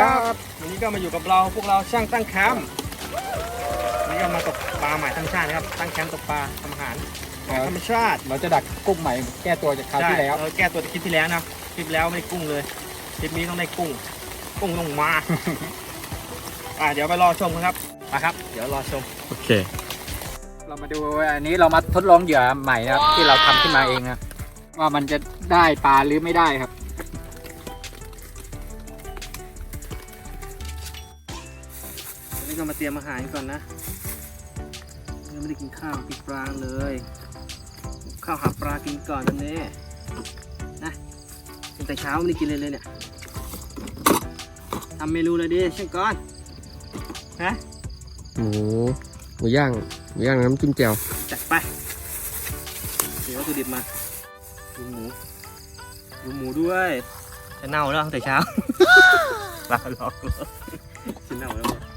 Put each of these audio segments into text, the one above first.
ครับวันนี้ก็มาอยู่กับเราพวกเราช่างตั้งแคมป์วันนี้ก็มาตกปลาใหม่ธรรมชาตินะครับตั้งแคมป์ตกปลาทำอาหารอาหารธรรมชาติเราจะดักกุ้งใหม่แก้ตัวจากคราวที่แล้วใช่เราแก้ตัวจากคลิปที่แล้วนะคลิปแล้วไม่ได้กุ้งเลยคลิปนี้ต้องได้กุ้ง กุ้งต้องมาอะเดี๋ยวไปรอชมกันครับมาครับ เดี๋ยวรอชมโอเค เรามาดูอันนี้เรามาทดลองเหยื่อใหม่นะครับ ที่เราทำขึ้นมาเองนะว่ามันจะได้ปลาหรือไม่ได้ครับ ก็มาเตรียมอาหารก่อนนะยังไม่ได้กินข้าวกินปลาเลยข้าวหาปลากินก่อนตอนนี้นะตั้งแต่เช้าไม่ได้กินเลยเลยเนี่ยทำเมนูเลยดิเช่นก่อนฮะหมูหมูย่างหมูย่างน้ำจิ้มแจ่วจัดไปเดี๋ยววัตถุดิบมาดูหมูดูหมูด้วยจะเน่าแล้วตั้งแต่เช้าลาหลอกจะเน่าแล้วเฮ้ย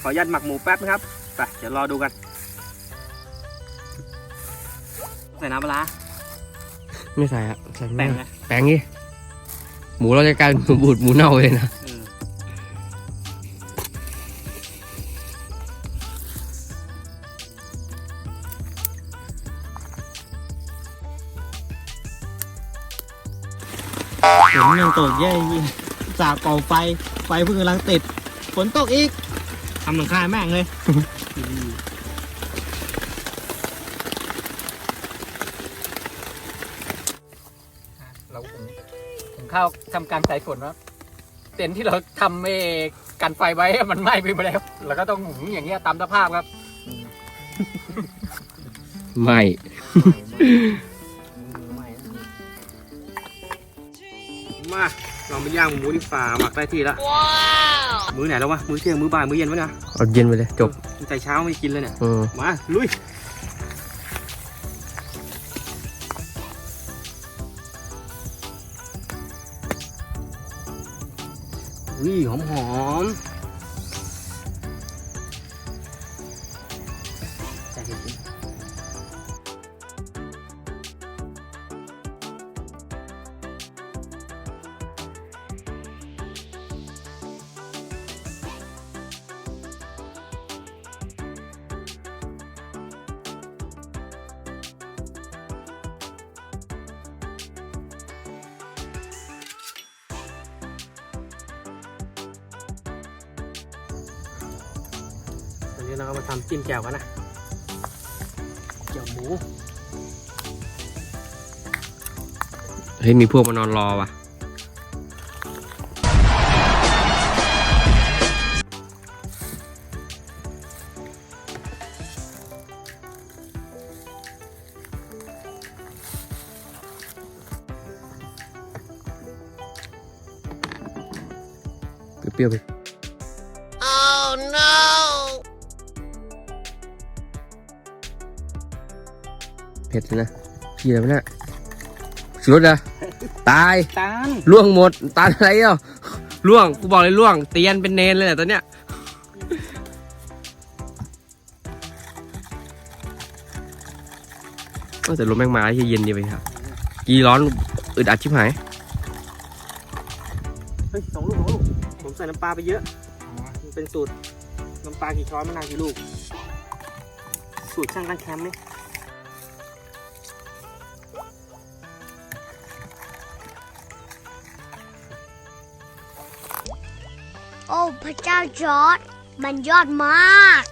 ขออนุญาตหมักหมูแป๊บนะครับไปเดี๋ยวรอดูกัน ใส่น้ำปลาร้าไม่ใส่อะใส่แป้ไม่งได้นะแป้งนี่หมูเราจะกลายเป็นหมูบูดหมูเน่าเลยนะเออฝนยังตกแย่ยิ่ง จากเป่าไฟ ไฟเพิ่งกำลังติด ฝนตกอีก ทำหลังคาแม่งเลย เราหุงหุงข้าวทำการใส่ฝนว่าเต็นท์ที่เราทำเอกันไฟไว้มันไหม้ไปหมดแล้วเราก็ต้องหุงอย่างเงี้ยตามสภาพครับ ไม่ มา เรามาย่างหมูที่ป่าหมักได้ที่แล้วมื้อไหนแล้ววะมื้อเที่ยงมื้อบ่ายมื้อเย็นวะเนี่ยเอาเย็นไปเลยจบตั้งแต่เช้าไม่ได้กินเลยเนี่ยเออมาลุยอุ้ยหอมหอม นี้เราก็มาทำจิ้มแจ่วกันนะแจ่วหมูเฮ้ยมีพวกมานอนรอว่ะเปรี้ยวไป ผ็ดเลยนะพี่อะไรวะเนี่ยสุดอะตายตาลล่วงหมดตายอะไรอะล่วงกูบอกเลยล่วง เตียนเป็นเนนเลยแหละตอนเนี้ยเออแต่ลมแม่งมาที่เย็นดีไปครับกีร้อนอึดอัดชิบหายเฮ้ยสองลูกสองลูกผมใส่น้ำปลาไปเยอะมันเป็นสูตรน้ำปลากี่ช้อนมะนาวกี่ลูก สูตรช่างตั้งแคมป์ไหม โอ้พระเจ้าจอร์ดมันยอดมาก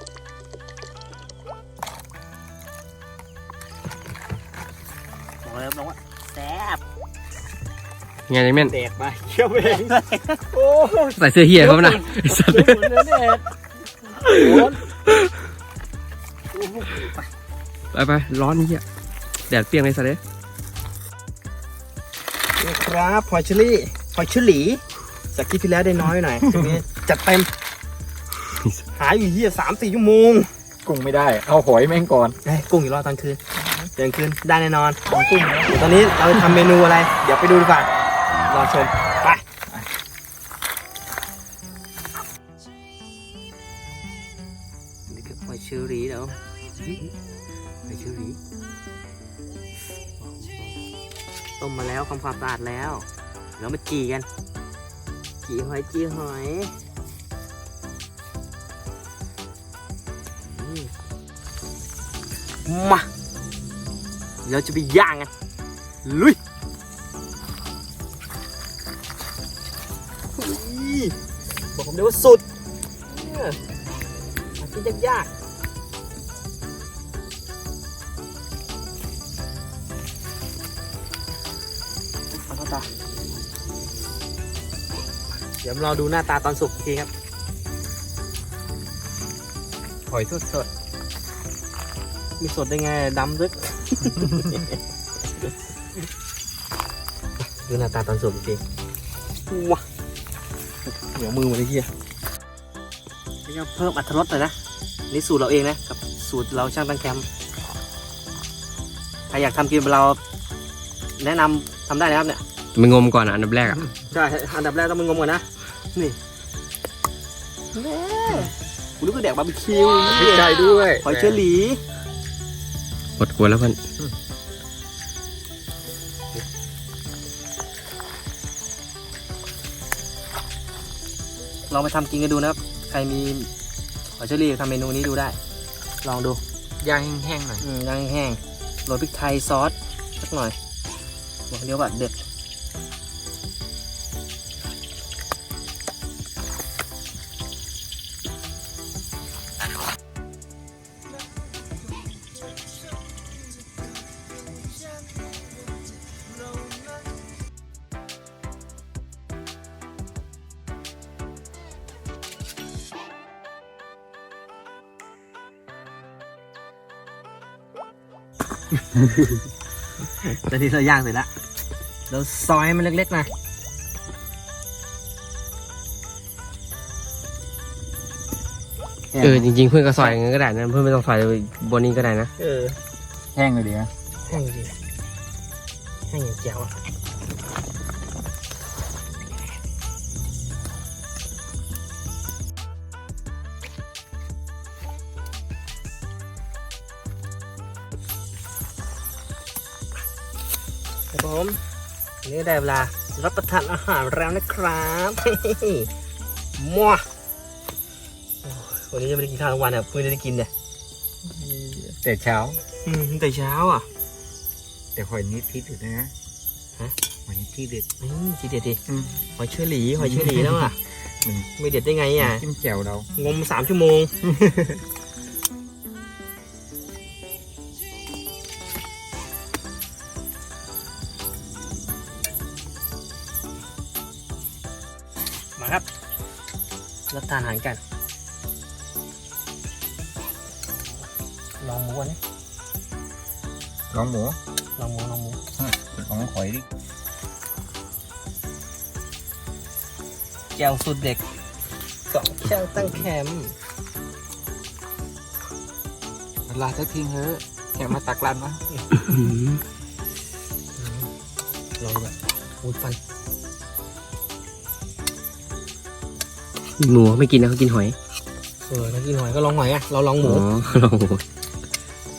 บอกเลยรับรองว่าแซ่บไงเนี่ยแม่นเด็ดไปเคี่ยวเองโอ้ใส่เสื้อเฮียเขานะไอ้สัตว์เหมือนเนื้อเด็ดโอ้โหไปไปร้อนเฮียแดดเปรี้ยงเลยสัตว์เลยนี่ครับหอยเชอรี่หอยเชอรี่ จากคลิปที่แล้วได้น้อยไปหน่อยทีนี้จัดเต็ม หายอยู่เหี้ยสามสี่ชั่วโมงกุ้งไม่ได้ เอาหอยแม่งก่อนเฮ้ยกุ้งอยู่รอตอนคืนเดี๋ยวคืนได้แน่นอนของกุ้งนะเดี๋ยวตอนนี้เราจะทำเมนูอะไร เดี๋ยวไปดูดีกว่ารอชมไปนี่คือหอยเชอรี่แล้วหอยเชอรี่ต้มมาแล้วทำความสะอาดแล้วเดี๋ยวมาจีกัน จีหอยจีหอยอืมมาเราจะไปย่างกันลุยอุ๊ยบอกผมเลยว่าสุดเนี่ยอาชีพยาก เดี๋ยวเราดูหน้าตาตอนสุกอีกทีครับ หอยสดมีสดได้ไงดำซึก ดูหน้าตาตอนสุกอีกทีว้าเหนียวมือหมดเลยเฮียนี่ก็เพิ่มอัตรสหน่อยนะ นี่สูตรเราเองนะ กับสูตรเราช่างตั้งแคมป์ใครอยากทำกินเรา แนะนำทำได้นะครับเนี่ยมันงมก่อนอะอันดับแรกอะ ใช่ อันดับแรกต้องมึงงมก่อนนะ นี่แม่กูนึกว่าแดกบาร์บีคิวๆดีใจด้วยหอยเชอรี่หมดกวนแล้วเพื่อนลองไปทำกินกันดูนะครับ ใครมีหอยเชอรี่ทำเมนูนี้ดูได้ ลองดูย่างแห้งๆหน่อยอืมย่างแห้งโรยพริกไทยซอสสักหน่อยบอกเดียวว่าเด็ด ตอนนี้เราย่างเสร็จแล้วเราซอยให้มันเล็กๆนะเออจริงๆเพื่อนก็ซอยอย่างนั้นก็ได้นะเพื่อนไม่ต้องซอยบนนี้ก็ได้นะเออแห้งเลยดีนะแห้งจริงแห้งอย่างเจียวอะ ผมวันนี่ได้เวลารับประทานอาหารแล้วนะครับมัวโอ้ยวันนี้จะไม่ได้กินข้าวทั้งวันอะเพิ่งได้กินเนี่ยแต่เช้า อืมแต่เช้าอะ แต่หอยนิดพิษอยู่นะฮะหอยนิดที่เด็ดอืมทีเด็ดดิอืมหอยเชอรี่หอยเชอรี่แล้วอะอืมไม่เด็ดได้ไงอะจิ้มแจ่วเรางมสามชั่วโมง มาครับรับทานอาหารกัน ลองหมูก่อนนี่ลองหมูลองหมูลองหมูลองหอยดิแก้วสุดเด็กสองช่างตั้งแคมป์เวลาจะทิ้งเฮ้อะแกมาตักรันวะลองแบบอูดฟัน หมูเขาไม่กินนะเขากินหอยเออถ้ากินหอยก็ลองหอยอะเราลองหมูอ๋อลองหมู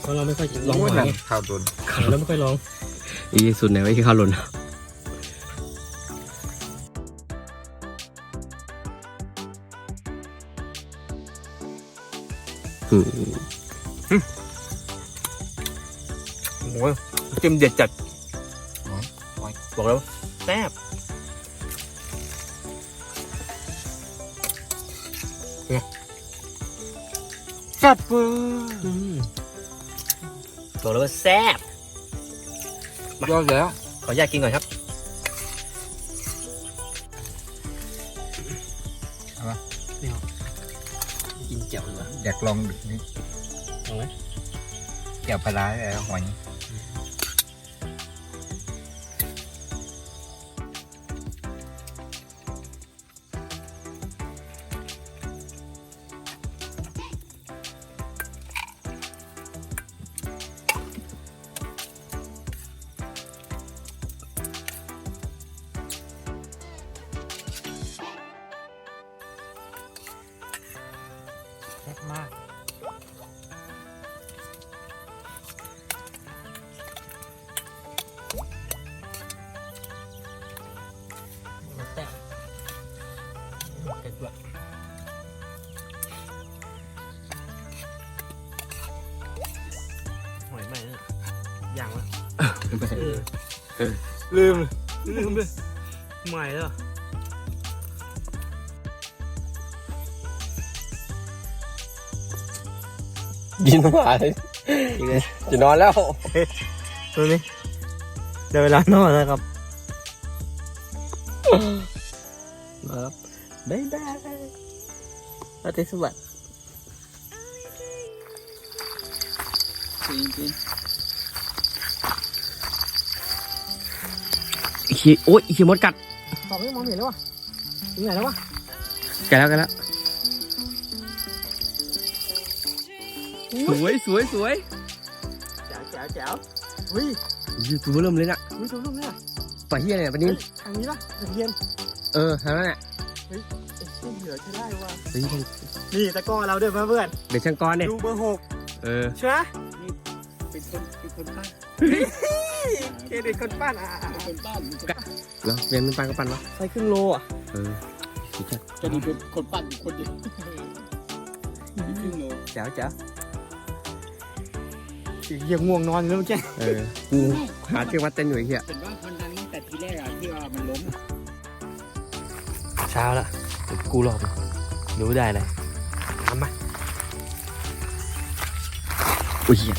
เพราะเราไม่ค่อยลองหอยไงข้าวโดนหอยเราไม่ค่อยลองอีสุดไหนไว้ที่ข้าวหล่นอืมโอ้ยจิ้มเด็ดจัดบอกแล้วแซ่บ ซ่บเวอร์อืมบอกแล้วว่าแซ่บยอดแล้ว ขออนุญาตกินก่อนครับเอาปะไม่เอากินเจียวดีกว่าอยากลองดูนี่เอาไหมแจ่วปลาร้าแล้วหอย มากแซ่บผ็ดด้วยหอยใหม่เนี่ยย่างวะเออลืมลืมเลยใหม่แล้ว ยินมาเลยจะนอนแล้วดูนี่เดี๋ยวเวลานอนแล้วครับมาครับบ๊ายบายราตรีสวัสดิ์จริงจริงอีกทีโอ้ยอีกทีมดกัดสองนี่มองเห็นแล้ววะถึงไหนแล้ววะแกแล้วแกันแล้ว สวยสวยสวยแจ๋วแจ๋วแจ๋วอุ้ยอยู่ตัวเริ่มเลยน่ะอุ้ยตัวนุ่มเนี่ยปล่อยเฮียเนี่ยปะนินทางนี้ปะตะเพียนเออทางนั้นแหละไอ้ที่เหลือใช้ได้ว่ะเฮ้ยนี่ตะกร้อเราด้วยเพื่อนเดี๋ยวช่างก้อนเนี่ยดูเบอร์หกเออใช่ไหมเป็นคนเป็นคนปั้นเครดิตคนปั้นอะเป็นคนปั้นแล้วเรียนมันปันก็ปันวะใส่ครึ่งโลอะเออสุดยอดจะดีเป็นคนปั้นอยู่คนเดียวครึ่งโลแจ๋วแจ๋ว เหี้ยง่วงนอนแล้วเมื่อกี้เออกูหาเชือกวัดเต้นอยู่ไอ้เหี้ยเป็นว่ามันดังตั้งแต่ทีแรกอะที่ว่ามันล้มเช้าละกูหลอกรู้ได้เลยทำมาอุ้ยเหี้ย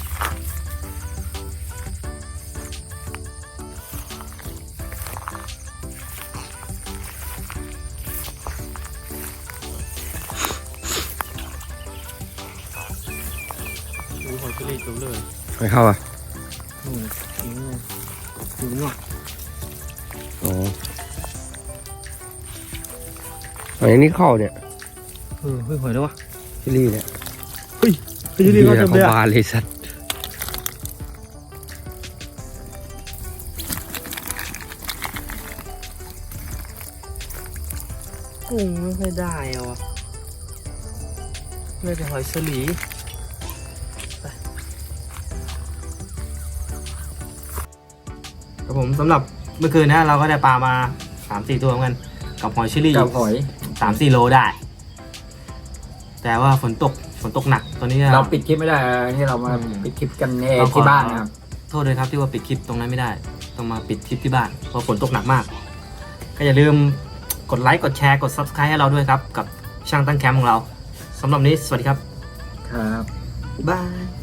ดูหอยทะเลตัวเลยไม่เข้าอะนู่นทิ้งเลยดูงอกอ๋ออันนี้เข้าเนี่ยเออเฮ้ยหอยแล้ววะชิลี่เนี่ยเฮ้ยจะรีบมาเต็มเลยเขาอะบานเลยสัตว์กุ้งไม่ค่อยได้อะวะไม่แต่หอยสลี ครับผมสำหรับเมื่อคืนนะเราก็ได้ปลามาสามสี่ตัวเหมือนกัน กับหอยเชอรี่กับหอยสามสี่โลได้ แต่ว่าฝนตกฝนตกหนักตอนนี้เราปิดคลิปไม่ได้ที่เรามาปิดคลิปกันเองที่บ้านนะครับโทษเลยครับที่ว่าปิดคลิปตรงนั้นไม่ได้ ต้องมาปิดคลิปที่บ้านเพราะฝนตกหนักมาก ก็อย่าลืมกดไลค์กดแชร์กด subscribe ให้เราด้วยครับ กับช่างตั้งแคมป์ของเราสำหรับวันนี้สวัสดีครับ ครับ บาย